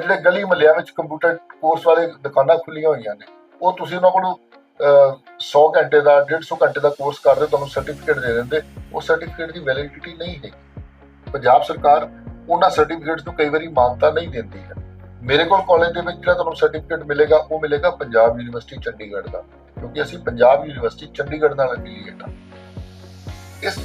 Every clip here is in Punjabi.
ਔਰ ਜਿਹੜੇ ਗਲੀ ਮਹੱਲਿਆਂ ਵਿੱਚ ਕੰਪਿਊਟਰ ਕੋਰਸ ਵਾਲੇ ਦੁਕਾਨਾਂ ਖੁੱਲੀਆਂ ਹੋਈਆਂ ਨੇ ਉਹ ਤੁਸੀਂ ਉਹਨਾਂ ਕੋਲੋਂ ਅਹ, 100 ਘੰਟੇ ਦਾ 150 ਘੰਟੇ ਦਾ ਕੋਰਸ ਕਰਦੇ ਤੁਹਾਨੂੰ ਸਰਟੀਫਿਕੇਟ ਦੇ ਦਿੰਦੇ ਉਹ ਸਰਟੀਫਿਕੇਟ ਦੀ ਵੈਲਿਡਿਟੀ ਨਹੀਂ ਹੈ ਪੰਜਾਬ ਸਰਕਾਰ ਉਹਨਾਂ ਸਰਟੀਫਿਕੇਟਸ ਨੂੰ ਕਈ ਵਾਰੀ ਮਾਨਤਾ ਨਹੀਂ ਦਿੰਦੀ ਹੈ। ਮੇਰੇ ਕੋਲ ਕਾਲਜ ਦੇ ਵਿੱਚ ਜਿਹੜਾ ਤੁਹਾਨੂੰ ਸਰਟੀਫਿਕੇਟ ਮਿਲੇਗਾ ਉਹ ਮਿਲੇਗਾ ਪੰਜਾਬ ਯੂਨੀਵਰਸਿਟੀ ਚੰਡੀਗੜ੍ਹ ਦਾ ਕਿਉਂਕਿ ਅਸੀਂ ਪੰਜਾਬ ਯੂਨੀਵਰਸਿਟੀ ਚੰਡੀਗੜ੍ਹ ਨਾਲ ਐਫੀਲੀਏਟ ਹਾਂ। ਇਸ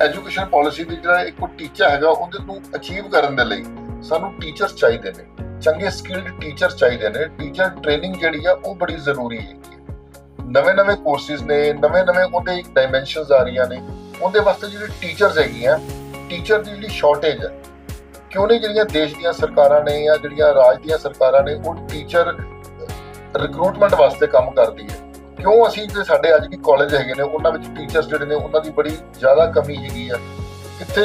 ਐਜੂਕੇਸ਼ਨ ਪਾਲਿਸੀ ਦੀ ਜਿਹੜਾ ਇੱਕ ਟੀਚਾ ਹੈਗਾ ਉਹਦੇ ਨੂੰ ਅਚੀਵ ਕਰਨ ਦੇ ਲਈ ਸਾਨੂੰ ਟੀਚਰਸ ਚਾਹੀਦੇ ਨੇ। ਚੰਗੇ ਸਕਿਲਡ ਟੀਚਰਸ ਚਾਹੀਦੇ ਨੇ। ਟੀਚਰ ਟ੍ਰੇਨਿੰਗ ਜਿਹੜੀ ਆ, ਉਹ ਬੜੀ ਜ਼ਰੂਰੀ ਹੈ ਨਵੇਂ ਨਵੇਂ ਕੋਰਸਿਸ ਨੇ, ਨਵੇਂ ਨਵੇਂ ਉਹਦੇ ਡਾਈਮੈਂਸ਼ਨਸ ਆ ਰਹੀਆਂ ਨੇ। ਉਹਦੇ ਵਾਸਤੇ ਜਿਹੜੇ ਟੀਚਰਸ ਹੈਗੀਆਂ ਟੀਚਰ ਦੀ ਜਿਹੜੀ ਸ਼ਾਰਟੇਜ ਹੈ ਕਿਉਂ ਨਹੀਂ ਜਿਹੜੀਆਂ ਦੇਸ਼ ਦੀਆਂ ਸਰਕਾਰਾਂ ਨੇ ਜਾਂ ਜਿਹੜੀਆਂ ਰਾਜ ਦੀਆਂ ਸਰਕਾਰਾਂ ਨੇ, ਉਹ ਟੀਚਰ ਰਿਕਰੂਟਮੈਂਟ ਵਾਸਤੇ ਕੰਮ ਕਰਦੀ ਹੈ। ਕਿਉਂ ਅਸੀਂ ਜਿਹੜੇ ਸਾਡੇ ਅੱਜ ਵੀ ਕਾਲਜ ਹੈਗੇ ਨੇ, ਉਹਨਾਂ ਵਿੱਚ ਟੀਚਰਸ ਜਿਹੜੇ ਨੇ, ਉਹਨਾਂ ਦੀ ਬੜੀ ਜ਼ਿਆਦਾ ਕਮੀ ਹੈਗੀ ਆ। ਕਿੱਥੇ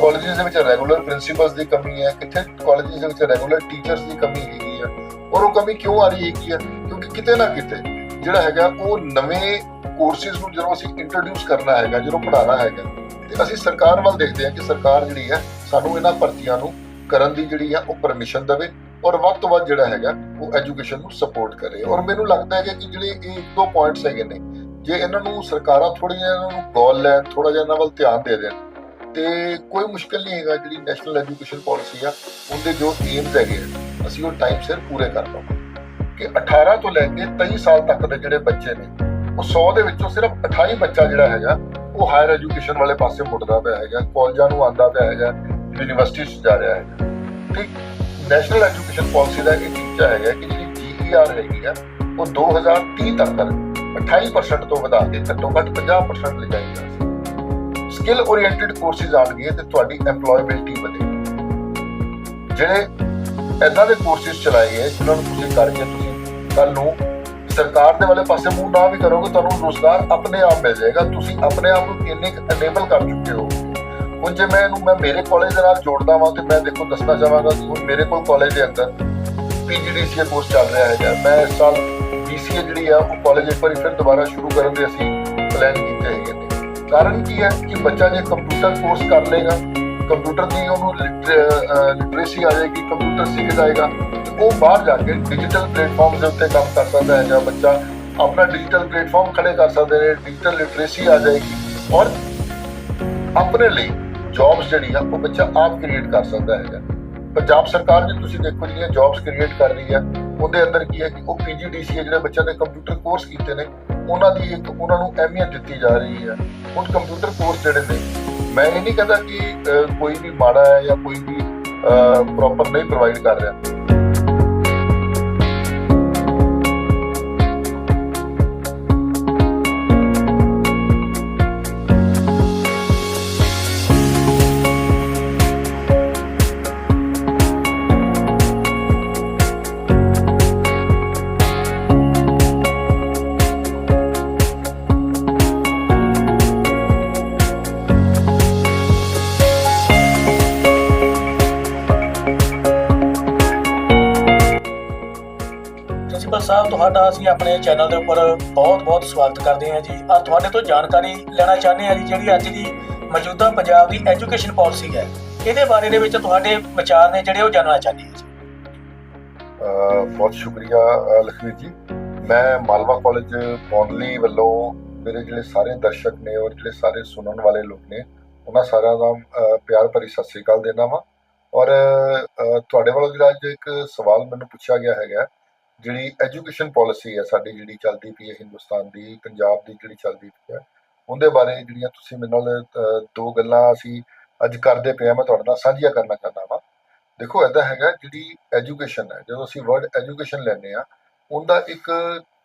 ਕਾਲਜਸ ਦੇ ਵਿੱਚ ਰੈਗੂਲਰ ਪ੍ਰਿੰਸੀਪਲਸ ਦੀ ਕਮੀ ਹੈ, ਕਿੱਥੇ ਕਾਲਜਸ ਦੇ ਵਿੱਚ ਰੈਗੂਲਰ ਟੀਚਰਸ ਦੀ ਕਮੀ ਹੈਗੀ ਆ ਔਰ ਉਹ ਕਮੀ ਕਿਉਂ ਆ ਰਹੀ ਹੈਗੀ ਆ? ਕਿਉਂਕਿ ਕਿਤੇ ਨਾ ਕਿਤੇ ਜਿਹੜਾ ਹੈਗਾ, ਉਹ ਨਵੇਂ ਕੋਰਸਿਸ ਨੂੰ ਜਦੋਂ ਅਸੀਂ ਇੰਟਰੋਡਿਊਸ ਕਰਨਾ ਹੈਗਾ, ਜਦੋਂ ਪੜ੍ਹਾਉਣਾ ਹੈਗਾ, ਤੇ ਅਸੀਂ ਸਰਕਾਰ ਵੱਲ ਦੇਖਦੇ ਹਾਂ ਕਿ ਸਰਕਾਰ ਜਿਹੜੀ ਹੈ, ਸਾਨੂੰ ਇਹਨਾਂ ਭਰਤੀਆਂ ਨੂੰ ਕਰਨ ਦੀ ਜਿਹੜੀ ਆ, ਉਹ ਪਰਮਿਸ਼ਨ ਦੇਵੇ ਔਰ ਵੱਧ ਤੋਂ ਵੱਧ ਜਿਹੜਾ ਹੈਗਾ, ਉਹ ਐਜੂਕੇਸ਼ਨ ਨੂੰ ਸਪੋਰਟ ਕਰੇ। ਔਰ ਮੈਨੂੰ ਲੱਗਦਾ ਹੈ ਕਿ ਜਿਹੜੇ ਇਹ ਇੱਕ ਦੋ ਪੁਆਇੰਟਸ ਹੈਗੇ ਨੇ, ਜੇ ਇਹਨਾਂ ਨੂੰ ਸਰਕਾਰਾਂ ਥੋੜੀ ਜਿਹਾ ਇਹਨਾਂ ਨੂੰ ਗੋਲ ਲੈਣ ਥੋੜਾ ਜਿਹਾ ਇਹਨਾਂ ਵੱਲ ਧਿਆਨ ਦੇ ਦੇਣ ਤੇ ਕੋਈ ਮੁਸ਼ਕਲ ਨਹੀਂ ਹੈਗਾ ਜਿਹੜੀ ਨੈਸ਼ਨਲ ਐਜੂਕੇਸ਼ਨ ਪਾਲਿਸੀ ਆ ਉਹਦੇ ਜੋ ਏਮਸ ਹੈਗੇ ਆ, ਅਸੀਂ ਉਹ ਟਾਈਮ ਸਿਰ ਪੂਰੇ ਕਰ ਲਵਾਂਗੇ ਕਿ 18 ਤੋਂ ਲੈ ਕੇ 23 ਸਾਲ ਤੱਕ ਦੇ ਜਿਹੜੇ ਬੱਚੇ ਨੇ ਉਹ 100 ਦੇ ਵਿੱਚੋਂ ਸਿਰਫ 28 ਬੱਚਾ ਜਿਹੜਾ ਹੈਗਾ ਉਹ ਹਾਇਰ ਐਜੂਕੇਸ਼ਨ ਵਾਲੇ ਪਾਸੇ ਮੁੜਦਾ ਪਿਆ ਹੈਗਾ ਕਾਲਜਾਂ ਨੂੰ ਆਂਦਾ ਪਿਆ ਹੈਗਾ ਯੂਨੀਵਰਸਿਟੀ 'ਚ ਜਾ ਰਿਹਾ ਹੈਗਾ। ਠੀਕ ਨੈਸ਼ਨਲ ਐਜੂਕੇਸ਼ਨ ਪਾਲਿਸੀ ਦਾ ਇਹ ਟੀਚਾ ਹੈਗਾ ਕਿ ਜਿਹੜੀ ਜੀਈਆਰ ਹੈਗੀ ਆ ਉਹ 2030 ਤੱਕ 28% ਤੋਂ ਵਧਾ ਕੇ ਘੱਟੋ ਘੱਟ 50% ਲਿਜਾਈ ਜਾ ਸਕਿੱਲ ਓਰੀਐਂਟਡ ਕੋਰਸਿਸ ਆਣਗੇ ਤੇ ਤੁਹਾਡੀ EMPLOYABILTY ਵਧੇਗੀ। ਜਿਹੜੇ ਇਦਾਂ ਦੇ ਕੋਰਸਿਸ ਚਲਾਏ ਗਏ, ਜਿਨ੍ਹਾਂ ਨੂੰ ਤੁਸੀਂ ਕਰਕੇ ਤੁਸੀਂ ਕੱਲ ਨੂੰ ਸਰਕਾਰ ਦੇ ਵਾਲੇ ਪਾਸੇ ਮੂੰਹ ਨਾ ਵੀ ਕਰੋਗੇ, ਤੁਹਾਨੂੰ ਰੋਜ਼ਗਾਰ ਆਪਣੇ ਆਪ ਮਿਲ ਜਾਏਗਾ। ਤੁਸੀਂ ਆਪਣੇ ਆਪ ਨੂੰ ਇੰਨੇ ਅਨੇਬਲ ਕਰ ਚੁੱਕੇ ਹੋ। ਹੁਣ ਜੇ ਮੈਂ ਇਹਨੂੰ, ਮੈਂ ਮੇਰੇ ਕਾਲਜ ਦੇ ਨਾਲ ਜੋੜਦਾ ਵਾਂ ਤੇ ਮੈਂ ਦੇਖੋ ਦੱਸਣਾ ਚਾਹਾਂਗਾ ਕਿ ਹੁਣ ਮੇਰੇ ਕੋਲ ਕਾਲਜ ਦੇ ਅੰਦਰ ਪੀਜੀਡੀਸੀਏ ਕੋਰਸ ਚੱਲ ਰਿਹਾ ਹੈਗਾ। ਮੈਂ ਇਸ ਸਾਲ ਬੀਸੀਏ ਜਿਹੜੀ ਆ, ਉਹ ਕਾਲਜ ਇੱਕ ਵਾਰੀ ਫਿਰ ਦੁਬਾਰਾ ਸ਼ੁਰੂ ਕਰਨ ਦੇ ਅਸੀਂ ਪਲਾਨ ਕੀਤੇ ਹੈਗੇ ਨੇ। ਕਾਰਨ ਕੀ ਹੈ ਕਿ ਬੱਚਾ ਜੇ ਕੰਪਿਊਟਰ ਕੋਰਸ ਕਰ ਲੇਗਾ ਕੰਪਿਊਟਰ ਦੀ ਉਹਨੂੰ ਲਿਟਰੇਸੀ ਆ ਜਾਏਗੀ ਕੰਪਿਊਟਰ ਸਿੱਖ ਜਾਏਗਾ ਉਹ ਬਾਹਰ ਜਾ ਕੇ ਡਿਜੀਟਲ ਪਲੇਟਫਾਰਮ ਦੇ ਉੱਤੇ ਕੰਮ ਕਰ ਸਕਦਾ ਹੈ ਜਾਂ ਬੱਚਾ ਆਪਣਾ ਡਿਜੀਟਲ ਪਲੇਟਫਾਰਮ ਖੜੇ ਕਰ ਸਕਦੇ ਨੇ ਡਿਜੀਟਲ ਲਿਟਰੇਸੀ ਆ ਜਾਏਗੀ ਔਰ ਆਪਣੇ ਲਈ ਜੌਬਸ ਜਿਹੜੀ ਆ, ਉਹ ਬੱਚਾ ਆਪ ਕ੍ਰੀਏਟ ਕਰ ਸਕਦਾ ਹੈਗਾ। ਪੰਜਾਬ ਸਰਕਾਰ ਜੇ, ਤੁਸੀਂ ਦੇਖੋ ਜਿਹੜੀਆਂ ਜੌਬਸ ਕ੍ਰੀਏਟ ਕਰ ਰਹੀ ਹੈ ਉਹਦੇ ਅੰਦਰ ਕੀ ਹੈ ਕਿ ਉਹ ਪੀਜੀਡੀਸੀਏ ਜਿਹੜੇ ਬੱਚਿਆਂ ਨੇ ਕੰਪਿਊਟਰ ਕੋਰਸ ਕੀਤੇ ਨੇ ਉਹਨਾਂ ਦੀ ਇੱਕ ਉਹਨਾਂ ਨੂੰ ਅਹਿਮੀਅਤ ਦਿੱਤੀ ਜਾ ਰਹੀ ਹੈ। ਹੁਣ ਕੰਪਿਊਟਰ ਕੋਰਸ ਜਿਹੜੇ ਨੇ, ਮੈਂ ਇਹ ਨਹੀਂ ਕਹਿੰਦਾ ਕਿ ਕੋਈ ਵੀ ਮਾੜਾ ਹੈ ਜਾਂ ਕੋਈ ਵੀ ਪ੍ਰੋਪਰ ਨਹੀਂ ਪ੍ਰੋਵਾਈਡ ਕਰ ਰਿਹਾ। ਤੁਹਾਡਾ ਅਸੀਂ ਆਪਣੇ ਚੈਨਲ ਦੇ ਉੱਪਰ ਬਹੁਤ-ਬਹੁਤ ਸਵਾਗਤ ਕਰਦੇ ਹਾਂ ਜੀ। ਆ ਤੁਹਾਡੇ ਤੋਂ ਜਾਣਕਾਰੀ ਲੈਣਾ ਚਾਹੁੰਦੇ ਹਾਂ ਜੀ, ਜਿਹੜੀ ਅੱਜ ਦੀ ਮੌਜੂਦਾ ਪੰਜਾਬ ਦੀ ਐਜੂਕੇਸ਼ਨ ਪਾਲਿਸੀ ਹੈ। ਇਹਦੇ ਬਾਰੇ ਦੇ ਵਿੱਚ ਤੁਹਾਡੇ ਵਿਚਾਰ ਨੇ ਜਿਹੜੇ ਉਹ ਜਾਣਨਾ ਚਾਹੁੰਦੇ ਹਾਂ ਜੀ। ਬਹੁਤ ਸ਼ੁਕਰੀਆ ਲਖਵੀਰ ਜੀ। ਮੈਂ ਮਾਲਵਾ ਕਾਲਜ ਪੌਂਡਲੀ ਵੱਲੋਂ ਮੇਰੇ ਜਿਹੜੇ ਸਾਰੇ ਦਰਸ਼ਕ ਨੇ ਔਰ ਜਿਹੜੇ ਸਾਰੇ ਸੁਣਨ ਵਾਲੇ ਲੋਕ ਨੇ, ਉਹਨਾਂ ਸਾਰਿਆਂ ਦਾ ਪਿਆਰ ਭਰੀ ਸਤਿ ਸ੍ਰੀ ਅਕਾਲ ਦੇਣਾ ਵਾ। ਔਰ ਤੁਹਾਡੇ ਵੱਲੋਂ ਜਿਹੜਾ ਅੱਜ ਇੱਕ ਸਵਾਲ ਮੈਨੂੰ ਪੁੱਛਿਆ ਗਿਆ ਹੈਗਾ ਜਿਹੜੀ ਐਜੂਕੇਸ਼ਨ ਪਾਲਿਸੀ ਹੈ, ਸਾਡੀ ਜਿਹੜੀ ਚੱਲਦੀ ਪਈ ਹੈ ਹਿੰਦੁਸਤਾਨ ਦੀ, ਪੰਜਾਬ ਦੀ ਜਿਹੜੀ ਚੱਲਦੀ ਪਈ ਹੈ, ਉਹਦੇ ਬਾਰੇ ਜਿਹੜੀਆਂ ਤੁਸੀਂ ਮੇਰੇ ਨਾਲ ਦੋ ਗੱਲਾਂ ਅਸੀਂ ਅੱਜ ਕਰਦੇ ਪਏ ਹਾਂ, ਮੈਂ ਤੁਹਾਡੇ ਨਾਲ ਸਾਂਝੀਆਂ ਕਰਨਾ ਚਾਹੁੰਦਾ ਵਾਂ। ਦੇਖੋ ਐਦਾਂ ਹੈਗਾ ਜਿਹੜੀ ਐਜੂਕੇਸ਼ਨ ਹੈ, ਜਦੋਂ ਅਸੀਂ ਵਰਡ ਐਜੂਕੇਸ਼ਨ ਲੈਂਦੇ ਆ ਉਹਦਾ ਇੱਕ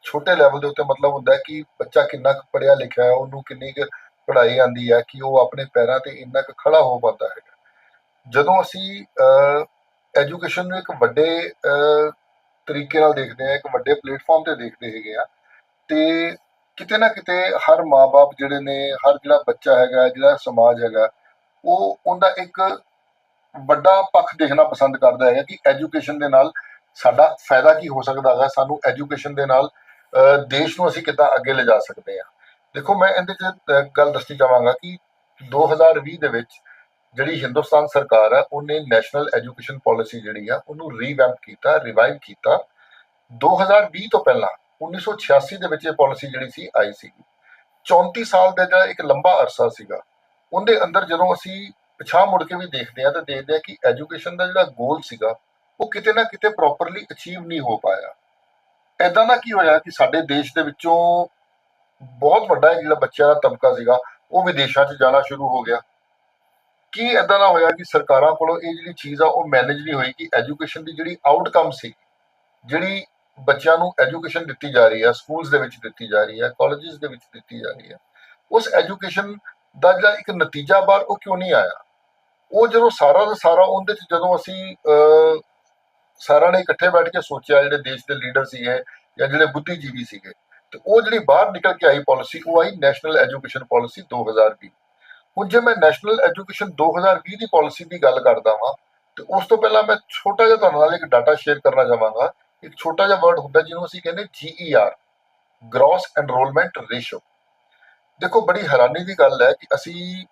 ਛੋਟੇ ਲੈਵਲ ਦੇ ਉੱਤੇ ਮਤਲਬ ਹੁੰਦਾ ਕਿ ਬੱਚਾ ਕਿੰਨਾ ਕੁ ਪੜ੍ਹਿਆ ਲਿਖਿਆ ਹੈ, ਉਹਨੂੰ ਕਿੰਨੀ ਕੁ ਪੜ੍ਹਾਈ ਆਂਦੀ ਹੈ, ਕਿ ਉਹ ਆਪਣੇ ਪੈਰਾਂ ਤੇ ਇੰਨਾ ਕੁ ਖੜਾ ਹੋ ਪਾਉਂਦਾ ਹੈਗਾ। ਜਦੋਂ ਅਸੀਂ ਐਜੂਕੇਸ਼ਨ ਨੂੰ ਇੱਕ ਵੱਡੇ ਤਰੀਕੇ ਨਾਲ ਦੇਖਦੇ ਆ ਇੱਕ ਵੱਡੇ ਪਲੇਟਫਾਰਮ ਤੇ ਦੇਖਦੇ ਹੈਗੇ ਆ। ਤੇ ਕਿਤੇ ਨਾ ਕਿਤੇ ਹਰ ਮਾਪੇ ਜਿਹੜੇ ਨੇ, ਹਰ ਜਿਹੜਾ ਬੱਚਾ ਹੈਗਾ, ਜਿਹੜਾ ਸਮਾਜ ਹੈਗਾ, ਉਹ ਉਹਦਾ ਇੱਕ ਵੱਡਾ ਪੱਖ ਦੇਖਣਾ ਪਸੰਦ ਕਰਦਾ ਹੈਗਾ ਕਿ ਐਜੂਕੇਸ਼ਨ ਦੇ ਨਾਲ ਸਾਡਾ ਫਾਇਦਾ ਕੀ ਹੋ ਸਕਦਾ ਹੈਗਾ, ਸਾਨੂੰ ਐਜੂਕੇਸ਼ਨ ਦੇ ਨਾਲ ਦੇਸ਼ ਨੂੰ ਅਸੀਂ ਕਿੱਦਾਂ ਅੱਗੇ ਲਿਜਾ ਸਕਦੇ ਹਾਂ। ਦੇਖੋ, ਮੈਂ ਇਹਦੇ 'ਚ ਗੱਲ ਦੱਸਣੀ ਚਾਹਾਂਗਾ ਕਿ 2020 ਦੇ ਵਿੱਚ ਜਿਹੜੀ ਹਿੰਦੁਸਤਾਨ ਸਰਕਾਰ ਆ, ਉਹਨੇ ਨੈਸ਼ਨਲ ਐਜੂਕੇਸ਼ਨ ਪਾਲਿਸੀ ਜਿਹੜੀ ਆ, ਉਹਨੂੰ ਰੀਵੈਂਪ ਕੀਤਾ ਰਿਵਾਈਵ ਕੀਤਾ। 2020 ਤੋਂ ਪਹਿਲਾਂ 1986 ਦੇ ਵਿੱਚ ਇਹ ਪਾਲਿਸੀ ਜਿਹੜੀ ਸੀ, ਆਈ ਸੀ 34 ਸਾਲ ਦਾ ਜਿਹੜਾ ਇੱਕ ਲੰਬਾ ਅਰਸਾ ਸੀਗਾ, ਉਹਦੇ ਅੰਦਰ ਜਦੋਂ ਅਸੀਂ ਪਿਛਾਂ ਮੁੜ ਕੇ ਵੀ ਦੇਖਦੇ ਆ, ਤਾਂ ਦੇਖਦੇ ਆ ਕਿ ਐਜੂਕੇਸ਼ਨ ਦਾ ਜਿਹੜਾ ਗੋਲ ਸੀਗਾ, ਉਹ ਕਿਤੇ ਨਾ ਕਿਤੇ ਪ੍ਰੋਪਰਲੀ ਅਚੀਵ ਨਹੀਂ ਹੋ ਪਾਇਆ। ਐਦਾਂ ਦਾ ਕੀ ਹੋਇਆ ਕਿ ਸਾਡੇ ਦੇਸ਼ ਦੇ ਵਿੱਚੋਂ ਬਹੁਤ ਵੱਡਾ ਜਿਹੜਾ ਬੱਚਿਆਂ ਦਾ ਤਬਕਾ ਸੀਗਾ, ਉਹ ਵਿਦੇਸ਼ਾਂ 'ਚ ਜਾਣਾ ਸ਼ੁਰੂ ਹੋ ਗਿਆ। ਕੀ ਐਦਾਂ ਦਾ ਹੋਇਆ ਕਿ ਸਰਕਾਰਾਂ ਕੋਲੋਂ ਇਹ ਜਿਹੜੀ ਚੀਜ਼ ਆ, ਉਹ ਮੈਨੇਜ ਨਹੀਂ ਹੋਈ ਕਿ ਐਜੂਕੇਸ਼ਨ ਦੀ ਜਿਹੜੀ ਆਊਟਕਮ ਸੀ, ਜਿਹੜੀ ਬੱਚਿਆਂ ਨੂੰ ਐਜੂਕੇਸ਼ਨ ਦਿੱਤੀ ਜਾ ਰਹੀ ਹੈ ਸਕੂਲਸ ਦੇ ਵਿੱਚ ਦਿੱਤੀ ਜਾ ਰਹੀ ਹੈ ਕਾਲਜਸ ਦੇ ਵਿੱਚ ਦਿੱਤੀ ਜਾ ਰਹੀ ਹੈ ਉਸ ਐਜੂਕੇਸ਼ਨ ਦਾ ਜਿਹੜਾ ਇੱਕ ਨਤੀਜਾ ਬਾਹਰ ਉਹ ਕਿਉਂ ਨਹੀਂ ਆਇਆ? ਉਹ ਜਦੋਂ ਸਾਰਾ ਦਾ ਸਾਰਾ ਉਹਦੇ ਚ ਜਦੋਂ ਅਸੀਂ ਸਾਰਿਆਂ ਨੇ ਇਕੱਠੇ ਬੈਠ ਕੇ ਸੋਚਿਆ, ਜਿਹੜੇ ਦੇਸ਼ ਦੇ ਲੀਡਰ ਸੀਗੇ ਜਾਂ ਜਿਹੜੇ ਬੁੱਧੀਜੀਵੀ ਸੀਗੇ, ਤੇ ਉਹ ਜਿਹੜੀ ਬਾਹਰ ਨਿਕਲ ਕੇ ਆਈ ਪਾਲਿਸੀ ਉਹ ਆਈ ਨੈਸ਼ਨਲ ਐਜੂਕੇਸ਼ਨ ਪਾਲਿਸੀ 2020 ਹੁਣ ਜੇ ਮੈਂ ਨੈਸ਼ਨਲ ਐਜੂਕੇਸ਼ਨ 2020 ਦੀ ਪਾਲਿਸੀ ਦੀ ਗੱਲ ਕਰਦਾ ਹਾਂ ਤੇ ਉਸ ਤੋਂ ਪਹਿਲਾਂ ਮੈਂ ਛੋਟਾ ਜਿਹਾ ਤੁਹਾਡੇ ਨਾਲ ਇੱਕ ਡਾਟਾ ਸ਼ੇਅਰ ਕਰਨਾ ਚਾਹਾਂਗਾ। ਇੱਕ ਛੋਟਾ ਜਿਹਾ ਵਰਡ ਹੁੰਦਾ ਜਿਹਨੂੰ ਅਸੀਂ ਕਹਿੰਦੇ GER ਗ੍ਰੋਸ ਐਨਰੋਲਮੈਂਟ ਰੇਸ਼ੋ ਦੇਖੋ, ਬੜੀ ਹੈਰਾਨੀ ਦੀ ਗੱਲ ਹੈ ਕਿ ਅਸੀਂ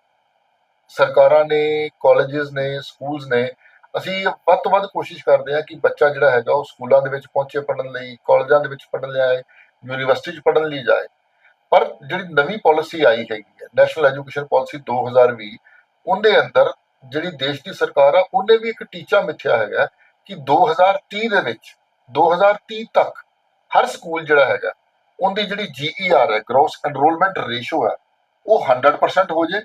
ਸਰਕਾਰਾਂ ਨੇ ਕਾਲਜਸ ਨੇ ਸਕੂਲਸ ਨੇ, ਅਸੀਂ ਵੱਧ ਤੋਂ ਵੱਧ ਕੋਸ਼ਿਸ਼ ਕਰਦੇ ਹਾਂ ਕਿ ਬੱਚਾ ਜਿਹੜਾ ਹੈਗਾ ਉਹ ਸਕੂਲਾਂ ਦੇ ਵਿੱਚ ਪਹੁੰਚੇ ਪੜਨ ਲਈ ਕਾਲਜਾਂ ਦੇ ਵਿੱਚ ਪੜਨ ਲਿਆਏ ਯੂਨੀਵਰਸਿਟੀ 'ਚ ਪੜਨ ਲਈ ਜਾਏ। ਪਰ ਜਿਹੜੀ ਨਵੀਂ ਪਾਲਿਸੀ ਆਈ ਹੈਗੀ ਹੈ ਨੈਸ਼ਨਲ ਐਜੂਕੇਸ਼ਨ ਪਾਲਿਸੀ 2020 ਉਹਦੇ ਅੰਦਰ ਜਿਹੜੀ ਦੇਸ਼ ਦੀ ਸਰਕਾਰ ਆ, ਉਹਨੇ ਵੀ ਇੱਕ ਟੀਚਾ ਮਿੱਥਿਆ ਹੈਗਾ ਕਿ 2030 ਦੇ ਵਿੱਚ 2030 ਤੱਕ ਹਰ ਸਕੂਲ ਜਿਹੜਾ ਹੈਗਾ, ਉਹਦੀ ਜਿਹੜੀ GER ਹੈ ਗ੍ਰੋਸ ਐਨਰੋਲਮੈਂਟ ਰੇਸ਼ੋ ਹੈ, ਉਹ 100% ਹੋ ਜੇ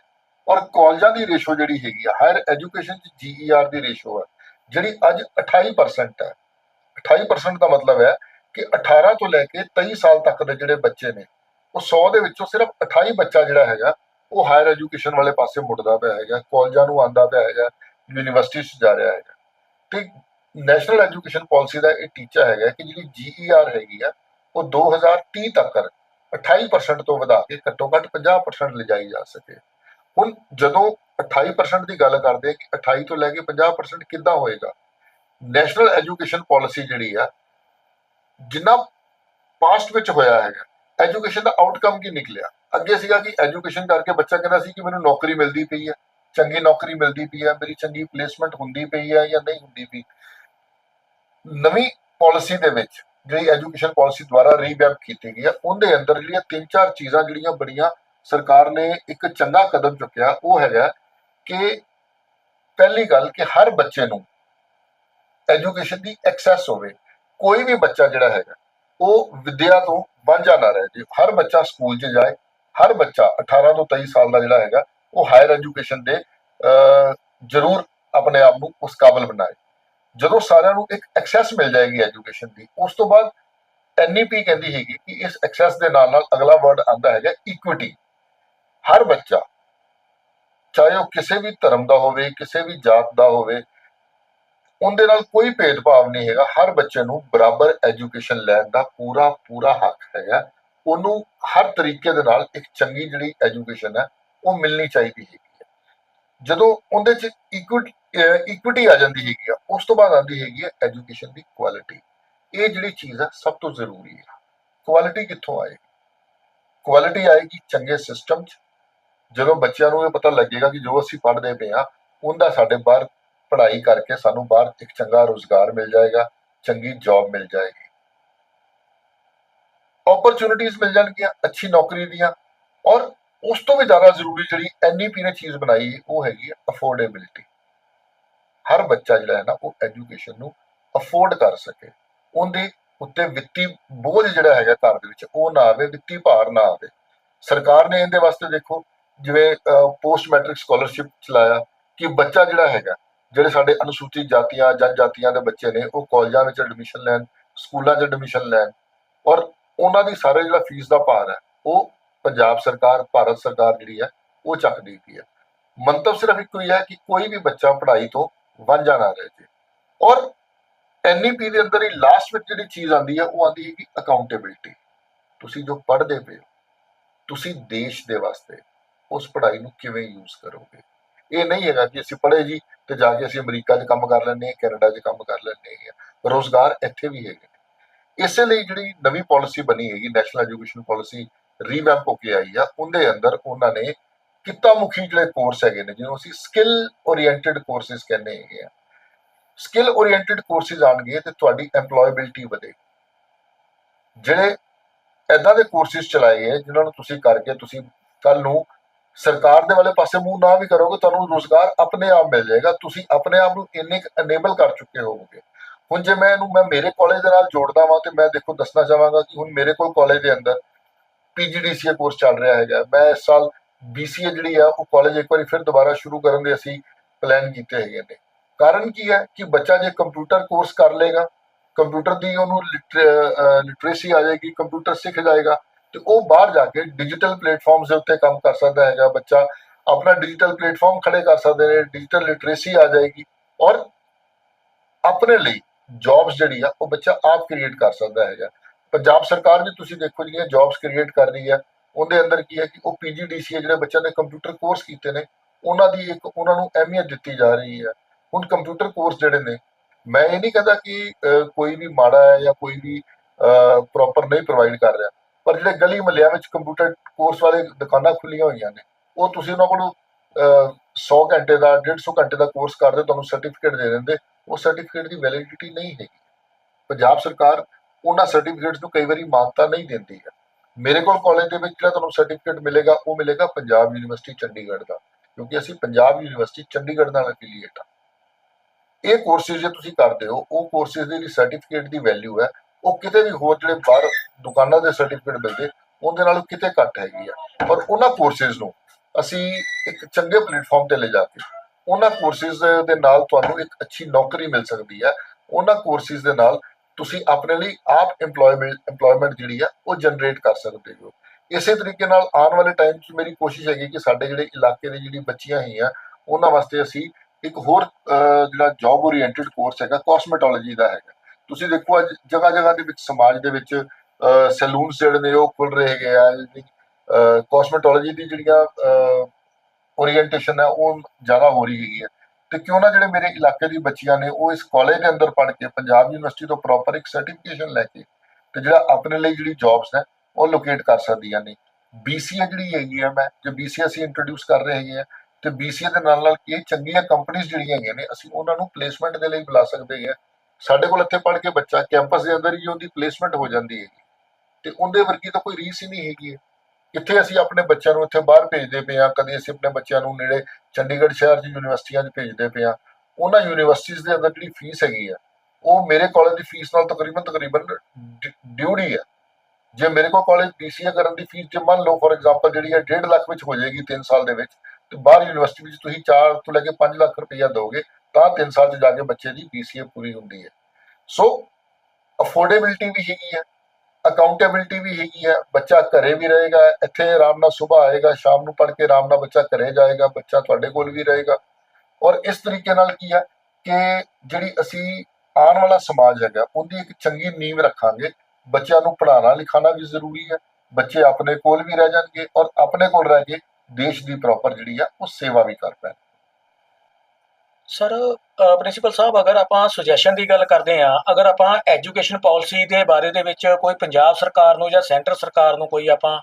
ਔਰ ਕਾਲਜਾਂ ਦੀ ਰੇਸ਼ੋ ਜਿਹੜੀ ਹੈਗੀ ਆ ਹਾਇਰ ਐਜੂਕੇਸ਼ਨ ਚ GER ਦੀ ਰੇਸ਼ੋ ਹੈ, ਜਿਹੜੀ ਅੱਜ 28% ਹੈ। 28% ਦਾ ਮਤਲਬ ਹੈ ਕਿ 18 ਤੋਂ ਲੈ ਕੇ 23 ਸਾਲ ਤੱਕ ਦੇ ਜਿਹੜੇ ਬੱਚੇ ਨੇ ਉਹ 100 ਦੇ ਵਿੱਚੋਂ ਸਿਰਫ 28 ਬੱਚਾ ਜਿਹੜਾ ਹੈਗਾ, ਉਹ ਹਾਇਰ ਐਜੂਕੇਸ਼ਨ ਵਾਲੇ ਪਾਸੇ ਮੁੜਦਾ ਪਿਆ ਹੈਗਾ ਕਾਲਜਾਂ ਨੂੰ ਆਂਦਾ ਪਿਆ ਹੈਗਾ ਯੂਨੀਵਰਸਿਟੀ 'ਚ ਜਾ ਰਿਹਾ ਹੈਗਾ। ਤੇ ਨੈਸ਼ਨਲ ਐਜੂਕੇਸ਼ਨ ਪਾਲਿਸੀ ਦਾ ਇਹ ਟੀਚਾ ਹੈਗਾ ਕਿ ਜਿਹੜੀ GER ਹੈਗੀ ਆ, ਉਹ 2030 ਤੱਕ 28% ਤੋਂ ਵਧਾ ਕੇ ਘੱਟੋ ਘੱਟ 50% ਲਿਜਾਈ ਜਾ ਸਕੇ। ਹੁਣ ਜਦੋਂ 28% ਦੀ ਗੱਲ ਕਰਦੇ ਆ ਕਿ 28 ਤੋਂ ਲੈ ਕੇ 50% ਕਿੱਦਾਂ ਹੋਏਗਾ ਨੈਸ਼ਨਲ ਐਜੂਕੇਸ਼ਨ ਪਾਲਿਸੀ ਜਿਹੜੀ ਆ, ਜਿੰਨਾ ਪਾਸਟ ਵਿੱਚ ਹੋਇਆ ਹੈਗਾ ਐਜੂਕੇਸ਼ਨ ਦਾ ਆਊਟਕਮ ਕੀ ਨਿਕਲਿਆ? ਅੱਗੇ ਸੀਗਾ ਕਿ ਐਜੂਕੇਸ਼ਨ ਕਰਕੇ ਬੱਚਾ ਕਹਿੰਦਾ ਸੀ ਕਿ ਮੈਨੂੰ ਨੌਕਰੀ ਮਿਲਦੀ ਪਈ ਹੈ, ਚੰਗੀ ਨੌਕਰੀ ਮਿਲਦੀ ਪਈ ਹੈ, ਮੇਰੀ ਚੰਗੀ ਪਲੇਸਮੈਂਟ ਹੁੰਦੀ ਪਈ ਹੈ ਜਾਂ ਨਹੀਂ ਹੁੰਦੀ ਪਈ। ਨਵੀਂ ਪਾਲਿਸੀ ਦੇ ਵਿੱਚ ਜਿਹੜੀ ਐਜੂਕੇਸ਼ਨ ਪਾਲਿਸੀ ਦੁਆਰਾ ਰੀਵੈਂਪ ਕੀਤੀ ਗਈ ਹੈ, ਉਹਦੇ ਅੰਦਰ ਜਿਹੜੀਆਂ ਤਿੰਨ ਚਾਰ ਚੀਜ਼ਾਂ ਜਿਹੜੀਆਂ ਬੜੀਆਂ ਸਰਕਾਰ ਨੇ ਇੱਕ ਚੰਗਾ ਕਦਮ ਚੁੱਕਿਆ, ਉਹ ਹੈਗਾ ਕਿ ਪਹਿਲੀ ਗੱਲ ਕਿ ਹਰ ਬੱਚੇ ਨੂੰ ਐਜੂਕੇਸ਼ਨ ਦੀ ਐਕਸੈਸ ਹੋਵੇ, ਕੋਈ ਵੀ ਬੱਚਾ ਜਿਹੜਾ ਹੈਗਾ ਉਹ ਵਿਦਿਆ ਤੋਂ ਵਾਂਝਾ ਨਾ ਰਹੇ ਜੇ। ਹਰ ਬੱਚਾ ਸਕੂਲ 'ਚ ਜਾਏ ਹਰ ਬੱਚਾ 18 ਤੋਂ 23 ਸਾਲ ਦਾ ਜਿਹੜਾ ਹੈਗਾ ਉਹ ਹਾਇਰ ਐਜੂਕੇਸ਼ਨ ਦੇ ਅਹ, ਜ਼ਰੂਰ ਆਪਣੇ ਆਪ ਨੂੰ ਉਸ ਕਾਬਲ ਬਣਾਏ। ਜਦੋਂ ਸਾਰਿਆਂ ਨੂੰ ਇੱਕ ਐਕਸੈਸ ਮਿਲ ਜਾਏਗੀ ਐਜੂਕੇਸ਼ਨ ਦੀ ਉਸ ਤੋਂ ਬਾਅਦ ਐਨਈਪੀ ਕਹਿੰਦੀ ਹੈਗੀ ਕਿ ਇਸ ਐਕਸੈਸ ਦੇ ਨਾਲ ਨਾਲ ਅਗਲਾ ਵਰਡ ਆਂਦਾ ਹੈਗਾ ਇਕੁਇਟੀ ਹਰ ਬੱਚਾ ਚਾਹੇ ਉਹ ਕਿਸੇ ਵੀ ਧਰਮ ਦਾ ਹੋਵੇ ਕਿਸੇ ਵੀ ਜਾਤ ਦਾ ਹੋਵੇ ਉਹਦੇ ਨਾਲ ਕੋਈ ਭੇਦਭਾਵ ਨਹੀਂ ਹੈਗਾ। ਹਰ ਬੱਚੇ ਨੂੰ ਬਰਾਬਰ ਐਜੂਕੇਸ਼ਨ ਲੈਣ ਦਾ ਪੂਰਾ ਪੂਰਾ ਹੱਕ ਹੈਗਾ। ਉਹਨੂੰ ਹਰ ਤਰੀਕੇ ਦੇ ਨਾਲ ਇੱਕ ਚੰਗੀ ਜਿਹੜੀ ਐਜੂਕੇਸ਼ਨ ਹੈ, ਉਹ ਮਿਲਣੀ ਚਾਹੀਦੀ ਹੈਗੀ ਹੈ। ਜਦੋਂ ਉਹਦੇ ਚ ਇਕੁਇਟੀ ਆ ਜਾਂਦੀ ਹੈਗੀ ਆ, ਉਸ ਤੋਂ ਬਾਅਦ ਆਉਂਦੀ ਹੈਗੀ ਹੈ ਐਜੂਕੇਸ਼ਨ ਦੀ ਕੁਆਲਿਟੀ ਇਹ ਜਿਹੜੀ ਚੀਜ਼ ਹੈ, ਸਭ ਤੋਂ ਜ਼ਰੂਰੀ ਹੈ। ਕੁਆਲਿਟੀ ਕਿੱਥੋਂ ਆਏਗੀ? ਕੁਆਲਿਟੀ ਆਏਗੀ ਚੰਗੇ ਸਿਸਟਮ 'ਚ। ਜਦੋਂ ਬੱਚਿਆਂ ਨੂੰ ਇਹ ਪਤਾ ਲੱਗੇਗਾ ਕਿ ਜੋ ਅਸੀਂ ਪੜ੍ਹਦੇ ਪਏ ਆ ਉਹਦਾ ਸਾਡੇ ਬਾਹਰ ਪੜ੍ਹਾਈ ਕਰਕੇ ਸਾਨੂੰ ਬਾਹਰ ਇੱਕ ਚੰਗਾ ਰੋਜ਼ਗਾਰ ਮਿਲ ਜਾਏਗਾ, ਚੰਗੀ ਜੌਬ ਮਿਲ ਜਾਏਗੀ। ਓਪਰਚੁਨਿਟੀਆਂ ਮਿਲ ਜਾਣਗੀਆਂ, ਅੱਛੀ ਨੌਕਰੀ ਦੀਆਂ ਔਰ ਉਸ ਤੋਂ ਵੀ ਜ਼ਿਆਦਾ ਜ਼ਰੂਰੀ ਜਿਹੜੀ ਐਨਈਪੀ ਨੇ ਚੀਜ਼ ਬਣਾਈ ਉਹ ਹੈਗੀ ਅਫੋਰਡੇਬਿਲਟੀ ਹਰ ਬੱਚਾ ਜਿਹੜਾ ਹੈ ਨਾ ਉਹ ਐਜੂਕੇਸ਼ਨ ਨੂੰ ਅਫੋਰਡ ਕਰ ਸਕੇ। ਉਹਦੇ ਉੱਤੇ ਵਿੱਤੀ ਬੋਝ ਜਿਹੜਾ ਹੈਗਾ ਘਰ ਦੇ ਵਿੱਚ ਉਹ ਨਾ ਆਵੇ, ਵਿੱਤੀ ਭਾਰ ਨਾ ਆਵੇ। ਸਰਕਾਰ ਨੇ ਇਹਦੇ ਵਾਸਤੇ ਦੇਖੋ ਜਿਵੇਂ ਪੋਸਟ ਮੈਟ੍ਰਿਕ ਸਕਾਲਰਸ਼ਿਪ ਚਲਾਇਆ ਕਿ ਬੱਚਾ ਜਿਹੜਾ ਹੈਗਾ ਜਿਹੜੇ ਸਾਡੇ ਅਨੁਸੂਚਿਤ ਜਾਤੀਆਂ, ਜਨਜਾਤੀਆਂ ਦੇ ਬੱਚੇ ਨੇ, ਉਹ ਕਾਲਜਾਂ ਵਿੱਚ ਐਡਮਿਸ਼ਨ ਲੈਣ, ਸਕੂਲਾਂ 'ਚ ਐਡਮਿਸ਼ਨ ਲੈਣ ਔਰ ਉਹਨਾਂ ਦੀ ਸਾਰੇ ਜਿਹੜਾ ਫੀਸ ਦਾ ਭਾਰ ਹੈ, ਉਹ ਪੰਜਾਬ ਸਰਕਾਰ, ਭਾਰਤ ਸਰਕਾਰ ਜਿਹੜੀ ਹੈ, ਉਹ ਚੱਕਦੀ ਪਈ ਹੈ। ਮੰਤਵ ਸਿਰਫ ਇੱਕੋ ਹੀ ਹੈ ਕਿ ਕੋਈ ਵੀ ਬੱਚਾ ਪੜ੍ਹਾਈ ਤੋਂ ਵਾਂਝਾ ਨਾ ਰਹੇ ਜੇ ਔਰ ਐਨਈਪੀ ਦੇ ਅੰਦਰ ਹੀ ਲਾਸਟ ਵਿੱਚ ਜਿਹੜੀ ਚੀਜ਼ ਆਉਂਦੀ ਹੈ, ਉਹ ਆਉਂਦੀ ਹੈ ਕਿ ਅਕਾਊਂਟੇਬਿਲਟੀ ਤੁਸੀਂ ਜੋ ਪੜ੍ਹਦੇ ਪਏ ਹੋ, ਤੁਸੀਂ ਦੇਸ਼ ਦੇ ਵਾਸਤੇ ਉਸ ਪੜ੍ਹਾਈ ਨੂੰ ਕਿਵੇਂ ਯੂਜ਼ ਕਰੋਗੇ? ਇਹ ਨਹੀਂ ਹੈਗਾ ਕਿ ਅਸੀਂ ਪੜ੍ਹੇ ਜੀ ਤੇ ਜਾ ਕੇ ਅਸੀਂ ਅਮਰੀਕਾ 'ਚ ਕੰਮ ਕਰ ਲੈਂਦੇ ਹਾਂ, ਕੈਨੇਡਾ 'ਚ ਕੰਮ ਕਰ ਲੈਂਦੇ ਹਾਂ। ਰੋਜ਼ਗਾਰ ਇੱਥੇ ਵੀ ਹੈਗੇ ਨੇ। ਇਸੇ ਲਈ ਜਿਹੜੀ ਨਵੀਂ ਪਾਲਿਸੀ ਬਣੀ ਹੈਗੀ ਨੈਸ਼ਨਲ ਐਜੂਕੇਸ਼ਨ ਪਾਲਿਸੀ ਰੀਵੈਂਪ ਹੋ ਕੇ ਆਈ ਆ, ਉਹਦੇ ਅੰਦਰ ਉਹਨਾਂ ਨੇ ਕਿੱਤਾ ਮੁਖੀ ਜਿਹੜੇ ਕੋਰਸ ਹੈਗੇ ਨੇ, ਜਿਹਨੂੰ ਅਸੀਂ ਸਕਿੱਲ ਓਰੀਐਂਟਡ ਕੋਰਸਿਸ ਕਹਿੰਦੇ ਹੈਗੇ ਆ ਸਕਿੱਲ ਓਰੀਐਂਟਡ ਕੋਰਸਿਸ ਆਣਗੇ ਤੇ ਤੁਹਾਡੀ EMPLOYABILTY ਵਧੇਗੀ। ਜਿਹੜੇ ਐਦਾਂ ਦੇ ਕੋਰਸਿਸ ਚਲਾਏ ਗਏ ਜਿਨ੍ਹਾਂ ਨੂੰ ਤੁਸੀਂ ਕਰਕੇ ਤੁਸੀਂ ਕੱਲ ਨੂੰ ਸਰਕਾਰ ਦੇ ਵਾਲੇ ਪਾਸੇ ਮੂੰਹ ਨਾ ਵੀ ਕਰੋਗੇ, ਤੁਹਾਨੂੰ ਰੋਜ਼ਗਾਰ ਆਪਣੇ ਆਪ ਮਿਲ ਜਾਏਗਾ। ਤੁਸੀਂ ਆਪਣੇ ਆਪ ਨੂੰ ਇੰਨੇ ਅਨੇਬਲ ਕਰ ਚੁੱਕੇ ਹੋਵੋਗੇ। ਹੁਣ ਜੇ ਮੈਂ ਇਹਨੂੰ, ਮੈਂ ਮੇਰੇ ਕਾਲਜ ਦੇ ਨਾਲ ਜੋੜਦਾ ਵਾਂ ਤੇ ਮੈਂ ਦੇਖੋ ਦੱਸਣਾ ਚਾਹਾਂਗਾ ਕਿ ਹੁਣ ਮੇਰੇ ਕੋਲ ਕਾਲਜ ਦੇ ਅੰਦਰ ਪੀਜੀਡੀਸੀਏ ਕੋਰਸ ਚੱਲ ਰਿਹਾ ਹੈਗਾ। ਮੈਂ ਇਸ ਸਾਲ ਬੀਸੀਏ ਜਿਹੜੀ ਆ, ਉਹ ਕਾਲਜ ਇੱਕ ਵਾਰੀ ਫਿਰ ਦੁਬਾਰਾ ਸ਼ੁਰੂ ਕਰਨ ਦੇ ਅਸੀਂ ਪਲਾਨ ਕੀਤੇ ਹੈਗੇ ਨੇ। ਕਾਰਨ ਕੀ ਹੈ ਕਿ ਬੱਚਾ ਜੇ ਕੰਪਿਊਟਰ ਕੋਰਸ ਕਰ ਲੇਗਾ ਕੰਪਿਊਟਰ ਦੀ ਉਹਨੂੰ ਲਿਟਰੇਸੀ ਆ ਜਾਏਗੀ ਕੰਪਿਊਟਰ ਸਿੱਖ ਜਾਏਗਾ ਤੇ ਉਹ ਬਾਹਰ ਜਾ ਕੇ ਡਿਜੀਟਲ ਪਲੇਟਫਾਰਮਸ ਦੇ ਉੱਤੇ ਕੰਮ ਕਰ ਸਕਦਾ ਹੈਗਾ, ਬੱਚਾ ਆਪਣਾ ਡਿਜੀਟਲ ਪਲੇਟਫਾਰਮ ਖੜੇ ਕਰ ਸਕਦੇ ਨੇ ਡਿਜੀਟਲ ਲਿਟਰੇਸੀ ਆ ਜਾਏਗੀ ਔਰ ਆਪਣੇ ਲਈ ਜੌਬਸ ਜਿਹੜੀ ਆ, ਉਹ ਬੱਚਾ ਆਪ ਕ੍ਰੀਏਟ ਕਰ ਸਕਦਾ ਹੈਗਾ। ਪੰਜਾਬ ਸਰਕਾਰ ਵੀ ਤੁਸੀਂ ਦੇਖੋ ਜਿਹੜੀਆਂ ਜੌਬਸ ਕ੍ਰੀਏਟ ਕਰ ਰਹੀ ਹੈ ਉਹਦੇ ਅੰਦਰ ਕੀ ਹੈ ਕਿ ਉਹ ਪੀਜੀਡੀਸੀਏ ਜਿਹੜੇ ਬੱਚਿਆਂ ਨੇ ਕੰਪਿਊਟਰ ਕੋਰਸ ਕੀਤੇ ਨੇ, ਉਹਨਾਂ ਦੀ ਇੱਕ ਉਹਨਾਂ ਨੂੰ ਅਹਿਮੀਅਤ ਦਿੱਤੀ ਜਾ ਰਹੀ ਹੈ ਹੁਣ ਕੰਪਿਊਟਰ ਕੋਰਸ ਜਿਹੜੇ ਨੇ, ਮੈਂ ਇਹ ਨਹੀਂ ਕਹਿੰਦਾ ਕਿ ਕੋਈ ਵੀ ਮਾੜਾ ਹੈ ਜਾਂ ਕੋਈ ਵੀ ਪ੍ਰੋਪਰ ਨਹੀਂ ਪ੍ਰੋਵਾਈਡ ਕਰ ਰਿਹਾ। ਪਰ ਜਿਹੜੇ ਗਲੀ ਮਹੱਲਿਆਂ ਵਿੱਚ ਕੰਪਿਊਟਰ ਕੋਰਸ ਵਾਲੇ ਦੁਕਾਨਾਂ ਖੁੱਲੀਆਂ ਹੋਈਆਂ ਨੇ ਉਹ ਤੁਸੀਂ ਉਹਨਾਂ ਕੋਲੋਂ ਅਹ, 100 ਘੰਟੇ ਦਾ 150 ਘੰਟੇ ਦਾ ਕੋਰਸ ਕਰਦੇ ਤੁਹਾਨੂੰ ਸਰਟੀਫਿਕੇਟ ਦੇ ਦਿੰਦੇ। ਉਹ ਸਰਟੀਫਿਕੇਟ ਦੀ ਵੈਲਿਡਿਟੀ ਨਹੀਂ ਹੈਗੀ। ਪੰਜਾਬ ਸਰਕਾਰ ਉਹਨਾਂ ਸਰਟੀਫਿਕੇਟਸ ਨੂੰ ਕਈ ਵਾਰੀ ਮਾਨਤਾ ਨਹੀਂ ਦਿੰਦੀ ਹੈ। ਮੇਰੇ ਕੋਲ ਕਾਲਜ ਦੇ ਵਿੱਚ ਜਿਹੜਾ ਤੁਹਾਨੂੰ ਸਰਟੀਫਿਕੇਟ ਮਿਲੇਗਾ ਉਹ ਮਿਲੇਗਾ ਪੰਜਾਬ ਯੂਨੀਵਰਸਿਟੀ ਚੰਡੀਗੜ੍ਹ ਦਾ ਕਿਉਂਕਿ ਅਸੀਂ ਪੰਜਾਬ ਯੂਨੀਵਰਸਿਟੀ ਚੰਡੀਗੜ੍ਹ ਨਾਲ ਐਫੀਲੀਏਟ ਹਾਂ। ਇਹ ਕੋਰਸਿਸ ਜੇ ਤੁਸੀਂ ਕਰਦੇ ਹੋ ਉਹ ਕੋਰਸਿਸ ਦੇ ਜਿਹੜੀ ਸਰਟੀਫਿਕੇਟ ਦੀ ਵੈਲਿਊ ਹੈ ਉਹ ਕਿਤੇ ਵੀ ਹੋਰ ਜਿਹੜੇ ਬਾਹਰ ਦੁਕਾਨਾਂ ਦੇ ਸਰਟੀਫਿਕੇਟ ਮਿਲਦੇ, ਉਹਦੇ ਨਾਲੋਂ ਕਿਤੇ ਘੱਟ ਹੈਗੀ ਆ। ਪਰ ਉਹਨਾਂ ਕੋਰਸਿਸ ਨੂੰ ਅਸੀਂ ਇੱਕ ਚੰਗੇ ਪਲੇਟਫਾਰਮ ਤੇ ਲੈ ਜਾ ਕੇ ਉਹਨਾਂ ਕੋਰਸਿਸ ਦੇ ਨਾਲ ਤੁਹਾਨੂੰ ਇੱਕ ਅੱਛੀ ਨੌਕਰੀ ਮਿਲ ਸਕਦੀ ਹੈ ਉਹਨਾਂ ਕੋਰਸਿਸ ਦੇ ਨਾਲ ਤੁਸੀਂ ਆਪਣੇ ਲਈ ਆਪ EMPLOYMENT EMPLOYMENT ਜਿਹੜੀ ਆ, ਉਹ ਜਨਰੇਟ ਕਰ ਸਕਦੇ ਹੋ। ਇਸੇ ਤਰੀਕੇ ਨਾਲ ਆਉਣ ਵਾਲੇ ਟਾਈਮ 'ਚ ਮੇਰੀ ਕੋਸ਼ਿਸ਼ ਹੈਗੀ ਕਿ ਸਾਡੇ ਜਿਹੜੇ ਇਲਾਕੇ ਦੇ ਜਿਹੜੀ ਬੱਚੀਆਂ ਹੈਗੀਆਂ, ਉਹਨਾਂ ਵਾਸਤੇ ਅਸੀਂ ਇੱਕ ਹੋਰ ਜਿਹੜਾ ਜੌਬ ਓਰੀਐਂਟਡ ਕੋਰਸ ਹੈਗਾ ਕਾਸਮੈਟੋਲੋਜੀ ਦਾ ਹੈਗਾ। ਤੁਸੀਂ ਦੇਖੋ ਅੱਜ ਜਗ੍ਹਾ ਜਗ੍ਹਾ ਦੇ ਵਿੱਚ, ਸਮਾਜ ਦੇ ਵਿੱਚ ਸੈਲੂਨਸ ਜਿਹੜੇ ਨੇ ਉਹ ਖੁੱਲ ਰਹੇ ਹੈਗੇ ਆ ਕਾਸਮੈਟੋਲੋਜੀ ਦੀ ਜਿਹੜੀਆਂ ਓਰੀਐਂਟੇਸ਼ਨ ਹੈ, ਉਹ ਜ਼ਿਆਦਾ ਹੋ ਰਹੀ ਹੈਗੀ ਹੈ ਤੇ ਕਿਉਂ ਨਾ ਜਿਹੜੇ ਮੇਰੇ ਇਲਾਕੇ ਦੀ ਬੱਚੀਆਂ ਨੇ, ਉਹ ਇਸ ਕਾਲਜ ਦੇ ਅੰਦਰ ਪੜ੍ਹ ਕੇ, ਪੰਜਾਬ ਯੂਨੀਵਰਸਿਟੀ ਤੋਂ ਪ੍ਰੋਪਰ ਇੱਕ ਸਰਟੀਫਿਕੇਸ਼ਨ ਲੈ ਕੇ, ਤੇ ਜਿਹੜਾ ਆਪਣੇ ਲਈ ਜਿਹੜੀ ਜੌਬਸ ਨੇ, ਉਹ ਲੋਕੇਟ ਕਰ ਸਕਦੀਆਂ ਨੇ। BCA ਜਿਹੜੀ ਹੈਗੀ ਆ, ਮੈਂ, ਜੋ BCA ਅਸੀਂ ਇੰਟਰੋਡਿਊਸ ਕਰ ਰਹੇ ਹੈਗੇ ਆ, ਤੇ BCA ਦੇ ਨਾਲ ਨਾਲ ਕੀ ਚੰਗੀਆਂ ਕੰਪਨੀਆਂ ਜਿਹੜੀਆਂ ਹੈਗੀਆਂ ਨੇ, ਅਸੀਂ ਉਹਨਾਂ ਨੂੰ ਪਲੇਸਮੈਂਟ ਦੇ ਲਈ ਬੁਲਾ ਸਕਦੇ ਹਾਂ ਸਾਡੇ ਕੋਲ ਇੱਥੇ ਪੜ੍ਹ ਕੇ ਬੱਚਾ ਕੈਂਪਸ ਦੇ ਅੰਦਰ ਹੀ ਉਹਦੀ ਪਲੇਸਮੈਂਟ ਹੋ ਜਾਂਦੀ ਹੈਗੀ। ਤੇ ਉਹਦੇ ਵਰਗੀ ਤਾਂ ਕੋਈ ਰੀਸ ਹੀ ਨਹੀਂ ਹੈਗੀ। ਹੈ। ਕਿੱਥੇ ਅਸੀਂ ਆਪਣੇ ਬੱਚਿਆਂ ਨੂੰ ਇੱਥੇ ਬਾਹਰ ਭੇਜਦੇ ਪਏ ਆ ਕਦੇ ਅਸੀਂ ਆਪਣੇ ਬੱਚਿਆਂ ਨੂੰ ਨੇੜੇ ਚੰਡੀਗੜ੍ਹ ਸ਼ਹਿਰ 'ਚ ਯੂਨੀਵਰਸਿਟੀਆਂ 'ਚ ਭੇਜਦੇ ਪਏ ਆ ਉਹਨਾਂ ਯੂਨੀਵਰਸਿਟੀਜ਼ ਦੇ ਅੰਦਰ ਜਿਹੜੀ ਫੀਸ ਹੈਗੀ ਆ, ਉਹ ਮੇਰੇ ਕਾਲਜ ਦੀ ਫੀਸ ਨਾਲ ਤਕਰੀਬਨ ਤਕਰੀਬਨ ਡਿਊਟੀ ਹੈ ਜੇ ਮੇਰੇ ਕੋਲ ਕਾਲਜ BCA ਕਰਨ ਦੀ ਫੀਸ ਜੇ ਮੰਨ ਲਓ ਫੋਰ ਐਗਜ਼ਾਮਪਲ ਜਿਹੜੀ ਹੈ 1.5 ਲੱਖ ਵਿੱਚ ਹੋ ਜਾਏਗੀ 3 ਸਾਲ ਦੇ ਵਿੱਚ, ਤੇ ਬਾਹਰ ਯੂਨੀਵਰਸਿਟੀ ਵਿੱਚ ਤੁਸੀਂ 4 ਤੋਂ ਲੈ ਕੇ 5 ਲੱਖ ਰੁਪਈਆ ਦਿਓਗੇ ਤਾਂ 3 ਸਾਲ 'ਚ ਜਾ ਕੇ ਬੱਚੇ ਦੀ BCA ਪੂਰੀ ਹੁੰਦੀ ਹੈ। ਸੋ ਅਫੋਰਡੇਬਿਲਟੀ ਵੀ ਹੈਗੀ ਹੈ ਅਕਾਊਂਟੇਬਿਲਟੀ ਵੀ ਹੈਗੀ ਹੈ, ਬੱਚਾ ਘਰੇ ਵੀ ਰਹੇਗਾ, ਇੱਥੇ ਆਰਾਮ ਨਾਲ ਸਵੇਰ ਆਏਗਾ, ਸ਼ਾਮ ਨੂੰ ਪੜ੍ਹ ਕੇ ਆਰਾਮ ਨਾਲ ਬੱਚਾ ਘਰੇ ਜਾਏਗਾ, ਬੱਚਾ ਤੁਹਾਡੇ ਕੋਲ ਵੀ ਰਹੇਗਾ। ਔਰ ਇਸ ਤਰੀਕੇ ਨਾਲ ਕੀ ਹੈ ਕਿ ਜਿਹੜੀ ਅਸੀਂ ਆਉਣ ਵਾਲਾ ਸਮਾਜ ਹੈਗਾ, ਉਹਦੀ ਇੱਕ ਚੰਗੀ ਨੀਂਵ ਰੱਖਾਂਗੇ। ਬੱਚਿਆਂ ਨੂੰ ਪੜ੍ਹਾਉਣਾ, ਲਿਖਾਉਣਾ ਵੀ ਜ਼ਰੂਰੀ ਹੈ, ਬੱਚੇ ਆਪਣੇ ਕੋਲ ਵੀ ਰਹਿ ਜਾਣਗੇ ਔਰ ਆਪਣੇ ਕੋਲ ਰਹਿ ਕੇ ਦੇਸ਼ ਦੀ ਪ੍ਰੋਪਰ ਜਿਹੜੀ ਆ, ਉਹ ਸੇਵਾ ਵੀ ਕਰ ਪੈਣ ਸਰ ਪ੍ਰਿੰਸੀਪਲ ਸਾਹਿਬ, ਅਗਰ ਆਪਾਂ ਸੁਜੈਸ਼ਨ ਦੀ ਗੱਲ ਕਰਦੇ ਆ ਅਗਰ ਆਪਾਂ ਐਜੂਕੇਸ਼ਨ ਪਾਲਿਸੀ ਦੇ ਬਾਰੇ ਦੇ ਵਿੱਚ ਕੋਈ ਪੰਜਾਬ ਸਰਕਾਰ ਨੂੰ ਜਾਂ ਸੈਂਟਰ ਸਰਕਾਰ ਨੂੰ ਕੋਈ ਆਪਾਂ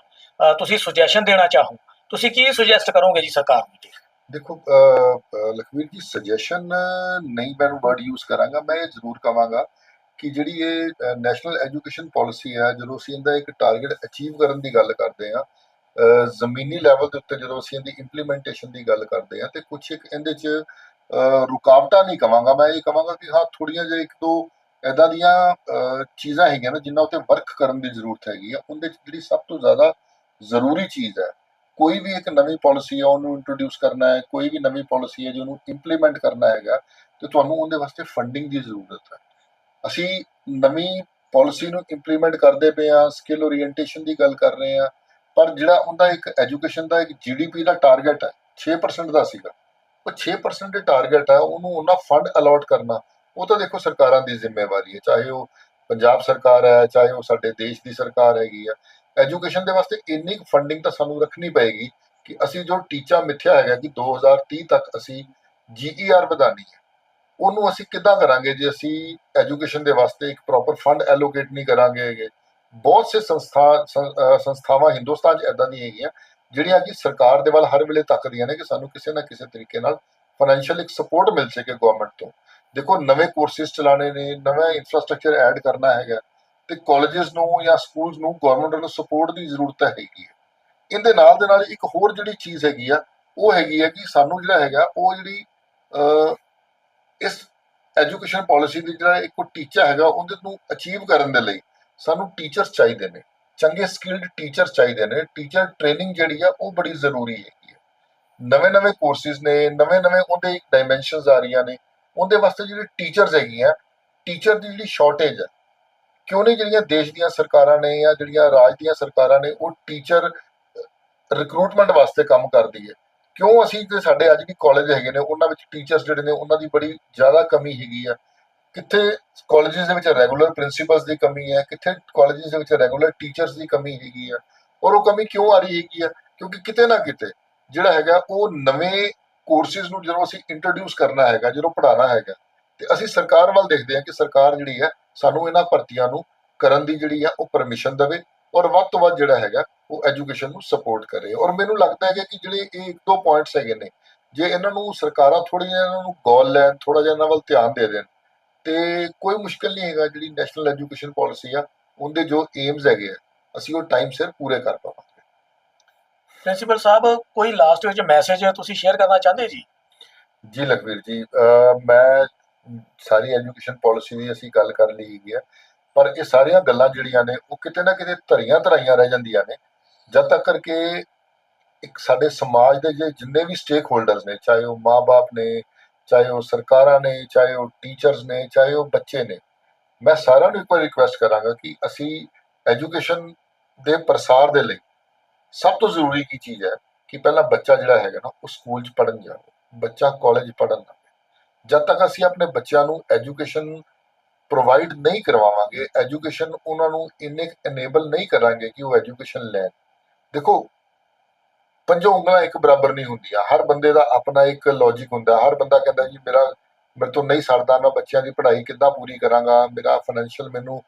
ਤੁਸੀਂ ਸੁਜੈਸ਼ਨ ਦੇਣਾ ਚਾਹੋ, ਤੁਸੀਂ ਕੀ ਸੁਜੈਸਟ ਕਰੋਗੇ ਜੀ ਸਰਕਾਰ ਨੂੰ ਜੀ ਦੇਖੋ ਲਖਵੀਰ ਜੀ ਸੁਜੈਸ਼ਨ ਨਹੀਂ ਮੈਂ ਵਰਡ ਯੂਜ਼ ਕਰਾਂਗਾ, ਮੈਂ ਇਹ ਜ਼ਰੂਰ ਕਵਾਂਗਾ ਕਿ ਜਿਹੜੀ ਇਹ ਨੈਸ਼ਨਲ ਐਜੂਕੇਸ਼ਨ ਪਾਲਿਸੀ ਹੈ, ਜਦੋਂ ਅਸੀਂ ਇਹਦਾ ਇੱਕ ਟਾਰਗੇਟ ਅਚੀਵ ਕਰਨ ਦੀ ਗੱਲ ਕਰਦੇ ਹਾਂ ਜ਼ਮੀਨੀ ਲੈਵਲ ਦੇ ਉੱਤੇ ਜਦੋਂ ਅਸੀਂ ਇਹਦੀ ਇੰਪਲੀਮੈਂਟੇਸ਼ਨ ਦੀ ਗੱਲ ਕਰਦੇ ਹਾਂ, ਤੇ ਕੁਝ ਇੱਕ ਇਹਦੇ 'ਚ ਰੁਕਾਵਟਾਂ ਨਹੀਂ ਕਵਾਂਗਾ। ਮੈਂ ਇਹ ਕਵਾਂਗਾ ਕਿ ਹਾਂ ਥੋੜੀਆਂ ਜਿਹਾ ਇੱਕ ਦੋ ਐਦਾਂ ਦੀਆਂ ਚੀਜ਼ਾਂ ਹੈਗੀਆਂ ਨਾ ਜਿਨ੍ਹਾਂ ਉੱਤੇ ਵਰਕ ਕਰਨ ਦੀ ਜ਼ਰੂਰਤ ਹੈਗੀ ਆ। ਉਹਦੇ 'ਚ ਜਿਹੜੀ ਸਭ ਤੋਂ ਜ਼ਿਆਦਾ ਜ਼ਰੂਰੀ ਚੀਜ਼ ਹੈ, ਕੋਈ ਵੀ ਇੱਕ ਨਵੀਂ ਪਾਲਿਸੀ ਆ, ਉਹਨੂੰ ਇੰਟਰੋਡਿਊਸ ਕਰਨਾ ਹੈ, ਕੋਈ ਵੀ ਨਵੀਂ ਪਾਲਿਸੀ ਹੈ ਜਿਹਨੂੰ ਇੰਪਲੀਮੈਂਟ ਕਰਨਾ ਹੈਗਾ, ਤੇ ਤੁਹਾਨੂੰ ਉਹਦੇ ਵਾਸਤੇ ਫੰਡਿੰਗ ਦੀ ਜ਼ਰੂਰਤ ਹੈ। ਅਸੀਂ ਨਵੀਂ ਪਾਲਿਸੀ ਨੂੰ ਇੰਪਲੀਮੈਂਟ ਕਰਦੇ ਪਏ ਆ ਸਕਿੱਲ ਓਰੀਐਂਟੇਸ਼ਨ ਦੀ ਗੱਲ ਕਰ ਰਹੇ ਆ ਪਰ ਜਿਹੜਾ ਉਹਦਾ ਇੱਕ ਐਜੂਕੇਸ਼ਨ ਦਾ ਇੱਕ ਜੀਡੀਪੀ ਦਾ ਟਾਰਗੇਟ ਹੈ 6% ਦਾ ਸੀਗਾ। ਉਹ 6% ਟਾਰਗੇਟ ਆ, ਉਹਨੂੰ ਉਹਨਾਂ ਫੰਡ ਅਲਾਟ ਕਰਨਾ, ਉਹ ਤਾਂ ਦੇਖੋ ਸਰਕਾਰਾਂ ਦੀ ਜ਼ਿੰਮੇਵਾਰੀ ਹੈ, ਚਾਹੇ ਉਹ ਪੰਜਾਬ ਸਰਕਾਰ ਹੈ, ਚਾਹੇ ਉਹ ਸਾਡੇ ਦੇਸ਼ ਦੀ ਸਰਕਾਰ ਹੈਗੀ ਆ ਐਜੂਕੇਸ਼ਨ ਦੇ ਵਾਸਤੇ ਇੰਨੀ ਫੰਡਿੰਗ ਤਾਂ ਸਾਨੂੰ ਰੱਖਣੀ ਪਏਗੀ ਕਿ ਅਸੀਂ ਜੋ ਟੀਚਾ ਮਿੱਥਿਆ ਹੈਗਾ ਕਿ 2030 ਤੱਕ ਅਸੀਂ ਜੀਈਆਰ ਵਧਾਣੀ ਹੈ, ਉਹਨੂੰ ਅਸੀਂ ਕਿੱਦਾਂ ਕਰਾਂਗੇ ਜੇ ਅਸੀਂ ਐਜੂਕੇਸ਼ਨ ਦੇ ਵਾਸਤੇ ਇੱਕ ਪ੍ਰੋਪਰ ਫੰਡ ਐਲੋਕੇਟ ਨਹੀਂ ਕਰਾਂਗੇ ਹੈਗੇ, ਬਹੁਤ ਸੇ ਸੰਸਥਾ ਸੰਸਥਾਵਾਂ ਹਿੰਦੁਸਤਾਨ 'ਚ ਇਦਾਂ ਦੀਆਂ ਹੈਗੀਆਂ ਜਿਹੜੀਆਂ ਕਿ ਸਰਕਾਰ ਦੇ ਵੱਲ ਹਰ ਵੇਲੇ ਤੱਕਦੀਆਂ ਨੇ ਕਿ ਸਾਨੂੰ ਕਿਸੇ ਨਾ ਕਿਸੇ ਤਰੀਕੇ ਨਾਲ ਫਾਈਨੈਂਸ਼ੀਅਲ ਇੱਕ ਸਪੋਰਟ ਮਿਲ ਸਕੇ ਗਵਰਨਮੈਂਟ ਤੋਂ। ਦੇਖੋ, ਨਵੇਂ ਕੋਰਸਿਸ ਚਲਾਣੇ ਨੇ, ਨਵਾਂ ਇਨਫਰਾਸਟ੍ਰਕਚਰ ਐਡ ਕਰਨਾ ਹੈਗਾ ਤੇ ਕਾਲਜਸ ਨੂੰ ਜਾਂ ਸਕੂਲਸ ਨੂੰ ਗਵਰਨਮੈਂਟ ਨੂੰ ਸਪੋਰਟ ਦੀ ਜ਼ਰੂਰਤ ਹੈਗੀ ਹੈ। ਇਹਦੇ ਨਾਲ ਦੇ ਨਾਲ ਇੱਕ ਹੋਰ ਜਿਹੜੀ ਚੀਜ਼ ਹੈਗੀ ਆ, ਉਹ ਹੈਗੀ ਹੈ ਕਿ ਸਾਨੂੰ ਜਿਹੜਾ ਹੈਗਾ, ਉਹ ਜਿਹੜੀ ਇਸ ਐਜੂਕੇਸ਼ਨ ਪਾਲਿਸੀ ਦੀ ਜਿਹੜਾ ਇੱਕ ਟੀਚਾ ਹੈਗਾ, ਉਹਦੇ ਨੂੰ ਅਚੀਵ ਕਰਨ ਦੇ ਲਈ ਸਾਨੂੰ ਟੀਚਰਸ ਚਾਹੀਦੇ ਨੇ। ਚੰਗੇ ਸਕਿਲਡ ਟੀਚਰ ਚਾਹੀਦੇ ਨੇ। ਟੀਚਰ ਟ੍ਰੇਨਿੰਗ ਜਿਹੜੀ ਆ, ਉਹ ਬੜੀ ਜ਼ਰੂਰੀ ਹੈਗੀ ਹੈ ਨਵੇਂ ਨਵੇਂ ਕੋਰਸਿਸ ਨੇ, ਨਵੇਂ ਨਵੇਂ ਉਹਦੇ ਡਾਈਮੈਂਸ਼ਨਸ ਆ ਰਹੀਆਂ ਨੇ। ਉਹਦੇ ਵਾਸਤੇ ਜਿਹੜੇ ਟੀਚਰਸ ਹੈਗੀਆਂ ਟੀਚਰ ਦੀ ਜਿਹੜੀ ਸ਼ਾਰਟੇਜ ਹੈ ਕਿਉਂ ਨਹੀਂ ਜਿਹੜੀਆਂ ਦੇਸ਼ ਦੀਆਂ ਸਰਕਾਰਾਂ ਨੇ ਜਾਂ ਜਿਹੜੀਆਂ ਰਾਜ ਦੀਆਂ ਸਰਕਾਰਾਂ ਨੇ, ਉਹ ਟੀਚਰ ਰਿਕਰੂਟਮੈਂਟ ਵਾਸਤੇ ਕੰਮ ਕਰਦੀ ਹੈ। ਕਿਉਂ ਅਸੀਂ ਤੇ ਸਾਡੇ ਅੱਜ ਵੀ ਕਾਲਜ ਹੈਗੇ ਨੇ, ਉਹਨਾਂ ਵਿੱਚ ਟੀਚਰਸ ਜਿਹੜੇ ਨੇ, ਉਹਨਾਂ ਦੀ ਬੜੀ ਜ਼ਿਆਦਾ ਕਮੀ ਹੈਗੀ ਆ। ਕਿੱਥੇ ਕਾਲਜਸ ਦੇ ਵਿੱਚ ਰੈਗੂਲਰ ਪ੍ਰਿੰਸੀਪਲਸ ਦੀ ਕਮੀ ਹੈ, ਕਿੱਥੇ ਕਾਲਜਸ ਦੇ ਵਿੱਚ ਰੈਗੂਲਰ ਟੀਚਰਸ ਦੀ ਕਮੀ ਹੈਗੀ ਆ, ਔਰ ਉਹ ਕਮੀ ਕਿਉਂ ਆ ਰਹੀ ਹੈਗੀ ਆ? ਕਿਉਂਕਿ ਕਿਤੇ ਨਾ ਕਿਤੇ ਜਿਹੜਾ ਹੈਗਾ ਉਹ ਨਵੇਂ ਕੋਰਸਿਸ ਨੂੰ ਜਦੋਂ ਅਸੀਂ ਇੰਟਰੋਡਿਊਸ ਕਰਨਾ ਹੈਗਾ, ਜਦੋਂ ਪੜ੍ਹਾਉਣਾ ਹੈਗਾ, ਤੇ ਅਸੀਂ ਸਰਕਾਰ ਵੱਲ ਦੇਖਦੇ ਹਾਂ ਕਿ ਸਰਕਾਰ ਜਿਹੜੀ ਹੈ ਸਾਨੂੰ ਇਹਨਾਂ ਭਰਤੀਆਂ ਨੂੰ ਕਰਨ ਦੀ ਜਿਹੜੀ ਆ ਉਹ ਪਰਮਿਸ਼ਨ ਦੇਵੇ ਔਰ ਵੱਧ ਤੋਂ ਵੱਧ ਜਿਹੜਾ ਹੈਗਾ ਉਹ ਐਜੂਕੇਸ਼ਨ ਨੂੰ ਸਪੋਰਟ ਕਰੇ। ਔਰ ਮੈਨੂੰ ਲੱਗਦਾ ਹੈ ਕਿ ਜਿਹੜੇ ਇਹ ਇੱਕ ਦੋ ਪੁਆਇੰਟਸ ਹੈਗੇ ਨੇ, ਜੇ ਇਹਨਾਂ ਨੂੰ ਸਰਕਾਰਾਂ ਥੋੜੀ ਜਿਹਾ ਇਹਨਾਂ ਨੂੰ ਗੋਲ ਲੈਣ ਥੋੜਾ ਜਿਹਾ ਇਹਨਾਂ ਵੱਲ ਧਿਆਨ ਦੇ ਦੇਣ ਤੇ ਕੋਈ ਮੁਸ਼ਕਲ ਨਹੀਂ ਹੈਗਾ ਜਿਹੜੀ ਨੈਸ਼ਨਲ ਐਜੂਕੇਸ਼ਨ ਪਾਲਿਸੀ ਆ ਉਹਦੇ ਜੋ ਏਮਸ ਹੈਗੇ ਆ ਅਸੀਂ ਉਹ ਟਾਈਮ ਸਿਰ ਪੂਰੇ ਕਰ ਪਾਵਾਂਗੇ। ਪ੍ਰਿੰਸੀਪਲ ਸਾਹਿਬ ਕੋਈ ਲਾਸਟ ਵਿੱਚ ਮੈਸੇਜ ਤੁਸੀਂ ਸ਼ੇਅਰ ਕਰਨਾ ਚਾਹੁੰਦੇ ਜੀ? ਜੀ ਲਖਵੀਰ ਜੀ ਮੈਂ ਸਾਰੀ ਐਜੂਕੇਸ਼ਨ ਪਾਲਿਸੀ ਦੀ ਅਸੀਂ ਗੱਲ ਕਰ ਲਈ ਹੈਗੀ ਆ ਪਰ ਇਹ ਸਾਰੀਆਂ ਗੱਲਾਂ ਜਿਹੜੀਆਂ ਨੇ ਉਹ ਕਿਤੇ ਨਾ ਕਿਤੇ ਧਰੀਆਂ ਧਰਾਈਆਂ ਰਹਿ ਜਾਂਦੀਆਂ ਨੇ। ਜਦ ਤੱਕ ਕਰਕੇ ਇੱਕ ਸਾਡੇ ਸਮਾਜ ਦੇ ਜੇ ਜਿੰਨੇ ਵੀ ਸਟੇਕ ਹੋਲਡਰਸ ਨੇ ਚਾਹੇ ਉਹ ਮਾਪੇ ਨੇ ਚਾਹੇ ਉਹ ਸਰਕਾਰਾਂ ਨੇ, ਚਾਹੇ ਉਹ ਟੀਚਰਸ ਨੇ, ਚਾਹੇ ਉਹ ਬੱਚੇ ਨੇ, ਮੈਂ ਸਾਰਿਆਂ ਨੂੰ ਇੱਕ ਵਾਰ ਰਿਕੁਐਸਟ ਕਰਾਂਗਾ ਕਿ ਅਸੀਂ ਐਜੂਕੇਸ਼ਨ ਦੇ ਪ੍ਰਸਾਰ ਦੇ ਲਈ ਸਭ ਤੋਂ ਜ਼ਰੂਰੀ ਕੀ ਚੀਜ਼ ਹੈ ਕਿ ਪਹਿਲਾਂ ਬੱਚਾ ਜਿਹੜਾ ਹੈਗਾ ਨਾ, ਉਹ ਸਕੂਲ 'ਚ ਪੜ੍ਹਨ ਜਾਵੇ, ਬੱਚਾ ਕਾਲਜ ਪੜ੍ਹਨ ਜਾਵੇ। ਜਦ ਤੱਕ ਅਸੀਂ ਆਪਣੇ ਬੱਚਿਆਂ ਨੂੰ ਐਜੂਕੇਸ਼ਨ ਪ੍ਰੋਵਾਈਡ ਨਹੀਂ ਕਰਵਾਵਾਂਗੇ ਐਜੂਕੇਸ਼ਨ ਉਹਨਾਂ ਨੂੰ ਇੰਨੇ ਇਨੇਬਲ ਨਹੀਂ ਕਰਾਂਗੇ ਕਿ ਉਹ ਐਜੂਕੇਸ਼ਨ ਲੈਣ। ਦੇਖੋ ਪੰਜੋ ਉਂਗਲਾਂ ਇੱਕ ਬਰਾਬਰ ਨਹੀਂ ਹੁੰਦੀਆਂ। ਹਰ ਬੰਦੇ ਦਾ ਆਪਣਾ ਇੱਕ ਲੌਜੀਕ ਹੁੰਦਾ। ਹਰ ਬੰਦਾ ਕਹਿੰਦਾ ਜੀ, ਮੇਰਾ, ਮੇਰੇ ਤੋਂ ਨਹੀਂ ਸਰਦਾ, ਮੈਂ ਬੱਚਿਆਂ ਦੀ ਪੜ੍ਹਾਈ ਕਿੱਦਾਂ ਪੂਰੀ ਕਰਾਂਗਾ? ਮੇਰਾ ਫਾਈਨੈਂਸ਼ੀਅਲ ਮੈਨੂੰ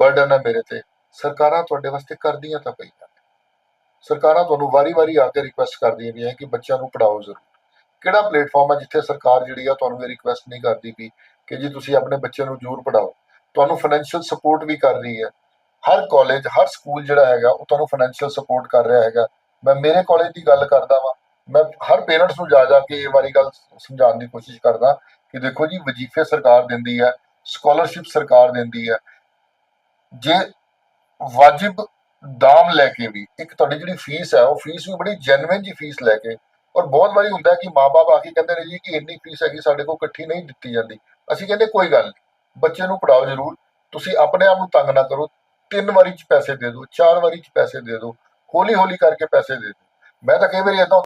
ਬਰਡਨ ਹੈ ਮੇਰੇ ਤੇ। ਸਰਕਾਰਾਂ ਤੁਹਾਡੇ ਵਾਸਤੇ ਕਰਦੀਆਂ ਤਾਂ ਪਈਆਂ ਸਰਕਾਰਾਂ ਤੁਹਾਨੂੰ ਵਾਰੀ-ਵਾਰੀ ਆ ਕੇ ਰਿਕੁਐਸਟ ਕਰਦੀਆਂ ਵੀ ਹੈ ਕਿ ਬੱਚਿਆਂ ਨੂੰ ਪੜਾਓ ਜ਼ਰੂਰ। ਕਿਹੜਾ ਪਲੇਟਫਾਰਮ ਹੈ ਜਿੱਥੇ ਸਰਕਾਰ ਜਿਹੜੀ ਆ ਤੁਹਾਨੂੰ ਇਹ ਰਿਕੁਐਸਟ ਨਹੀਂ ਕਰਦੀ ਵੀ ਕਿ ਜੀ ਤੁਸੀਂ ਆਪਣੇ ਬੱਚੇ ਨੂੰ ਜ਼ਰੂਰ ਪੜਾਓ ਤੁਹਾਨੂੰ ਫਾਈਨੈਂਸ਼ੀਅਲ ਸਪੋਰਟ ਵੀ ਕਰ ਰਹੀ ਹੈ। ਹਰ ਕਾਲਜ ਹਰ ਸਕੂਲ ਜਿਹੜਾ ਹੈਗਾ, ਉਹ ਤੁਹਾਨੂੰ ਫਾਈਨੈਂਸ਼ੀਅਲ ਸਪੋਰਟ ਕਰ ਰਿਹਾ ਹੈਗਾ। ਮੈਂ ਮੇਰੇ ਕਾਲਜ ਦੀ ਗੱਲ ਕਰਦਾ ਵਾਂ। ਮੈਂ ਹਰ ਪੇਰੈਂਟਸ ਨੂੰ ਜਾ ਜਾ ਕੇ ਇਹ ਵਾਰੀ ਗੱਲ ਸਮਝਾਉਣ ਦੀ ਕੋਸ਼ਿਸ਼ ਕਰਦਾ ਕਿ ਦੇਖੋ ਜੀ, ਵਜ਼ੀਫੇ ਸਰਕਾਰ ਦਿੰਦੀ ਹੈ ਸਕਾਲਰਸ਼ਿਪ ਸਰਕਾਰ ਦਿੰਦੀ ਹੈ। ਜੇ ਵਾਜਿਬ ਦਾਮ ਲੈ ਕੇ ਵੀ, ਇੱਕ ਤੁਹਾਡੀ ਜਿਹੜੀ ਫੀਸ ਹੈ, ਉਹ ਫੀਸ ਵੀ ਬੜੀ ਜੈਨੂਇਨ ਜੀ ਫੀਸ ਲੈ ਕੇ, ਔਰ ਬਹੁਤ ਵਾਰੀ ਹੁੰਦਾ ਹੈ ਕਿ ਮਾਪੇ ਆ ਕੇ ਕਹਿੰਦੇ ਨੇ ਜੀ ਕਿ ਇੰਨੀ ਫੀਸ ਹੈਗੀ, ਸਾਡੇ ਕੋਲ ਇਕੱਠੀ ਨਹੀਂ ਦਿੱਤੀ ਜਾਂਦੀ। ਅਸੀਂ ਕਹਿੰਦੇ ਕੋਈ ਗੱਲ ਨਹੀਂ, ਬੱਚੇ ਨੂੰ ਪੜਾਓ ਜ਼ਰੂਰ, ਤੁਸੀਂ ਆਪਣੇ ਆਪ ਨੂੰ ਤੰਗ ਨਾ ਕਰੋ, ਤਿੰਨ ਵਾਰੀ ਚ ਪੈਸੇ ਦੇ ਦਿਓ, ਚਾਰ ਵਾਰੀ ਚ ਪੈਸੇ ਦੇ ਦਿਓ। ਹੌਲੀ ਹੌਲੀ ਕਰਕੇ ਪੈਸੇ ਦੇ ਦਿਓ ਮੈਂ ਤਾਂ ਕਈ ਵਾਰੀ ਏਦਾਂ